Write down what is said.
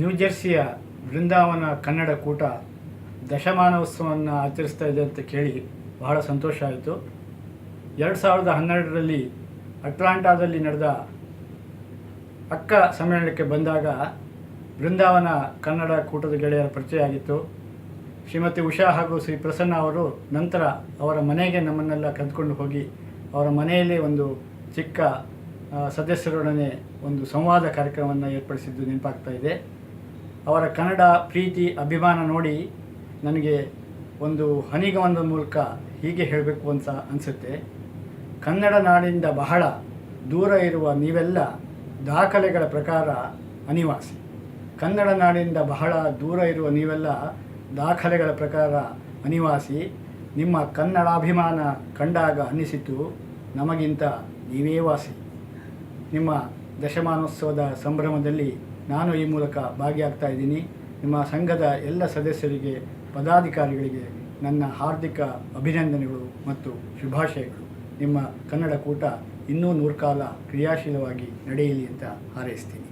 ನ್ಯೂಜೆರ್ಸಿಯ ಬೃಂದಾವನ ಕನ್ನಡ ಕೂಟ ದಶಮಾನೋತ್ಸವವನ್ನು ಆಚರಿಸ್ತಾ ಇದೆ ಅಂತ ಕೇಳಿ ಬಹಳ ಸಂತೋಷ ಆಯಿತು. ಎರಡು ಸಾವಿರದ ಹನ್ನೆರಡರಲ್ಲಿ ಅಟ್ಲಾಂಟಾದಲ್ಲಿ ನಡೆದ ಅಕ್ಕ ಸಮ್ಮೇಳನಕ್ಕೆ ಬಂದಾಗ ಬೃಂದಾವನ ಕನ್ನಡ ಕೂಟದ ಗೆಳೆಯರ ಪರಿಚಯ ಆಗಿತ್ತು. ಶ್ರೀಮತಿ ಉಷಾ ಹಾಗೂ ಶ್ರೀ ಪ್ರಸನ್ನ ಅವರು ನಂತರ ಅವರ ಮನೆಗೆ ನಮ್ಮನ್ನೆಲ್ಲ ಕರೆದುಕೊಂಡು ಹೋಗಿ ಅವರ ಮನೆಯಲ್ಲಿ ಒಂದು ಚಿಕ್ಕ ಸದಸ್ಯರೊಡನೆ ಒಂದು ಸಂವಾದ ಕಾರ್ಯಕ್ರಮವನ್ನು ಏರ್ಪಡಿಸಿದ್ದು ನೆನಪಾಗ್ತಾ ಇದೆ. ಅವರ ಕನ್ನಡ ಪ್ರೀತಿ, ಅಭಿಮಾನ ನೋಡಿ ನನಗೆ ಒಂದು ಹನಿಗವನದ ಮೂಲಕ ಹೀಗೆ ಹೇಳಬೇಕು ಅಂತ ಅನಿಸುತ್ತೆ. ಕನ್ನಡ ನಾಡಿನಿಂದ ಬಹಳ ದೂರ ಇರುವ ನೀವೆಲ್ಲ ದಾಖಲೆಗಳ ಪ್ರಕಾರ ಅನಿವಾಸಿ. ಕನ್ನಡ ನಾಡಿನಿಂದ ಬಹಳ ದೂರ ಇರುವ ನೀವೆಲ್ಲ ದಾಖಲೆಗಳ ಪ್ರಕಾರ ಅನಿವಾಸಿ. ನಿಮ್ಮ ಕನ್ನಡಾಭಿಮಾನ ಕಂಡಾಗ ಅನ್ನಿಸಿತು, ನಮಗಿಂತ ನೀವೇ ವಾಸಿ. ನಿಮ್ಮ ದಶಮಾನೋತ್ಸವದ ಸಂಭ್ರಮದಲ್ಲಿ ನಾನು ಈ ಮೂಲಕ ಭಾಗಿಯಾಗ್ತಾ ಇದ್ದೀನಿ. ನಿಮ್ಮ ಸಂಘದ ಎಲ್ಲ ಸದಸ್ಯರಿಗೆ, ಪದಾಧಿಕಾರಿಗಳಿಗೆ ನನ್ನ ಹಾರ್ದಿಕ ಅಭಿನಂದನೆಗಳು ಮತ್ತು ಶುಭಾಶಯಗಳು. ನಿಮ್ಮ ಕನ್ನಡ ಕೂಟ ಇನ್ನೂ ನೂರ್ಕಾಲ ಕ್ರಿಯಾಶೀಲವಾಗಿ ನಡೆಯಲಿ ಅಂತ ಹಾರೈಸ್ತೀನಿ.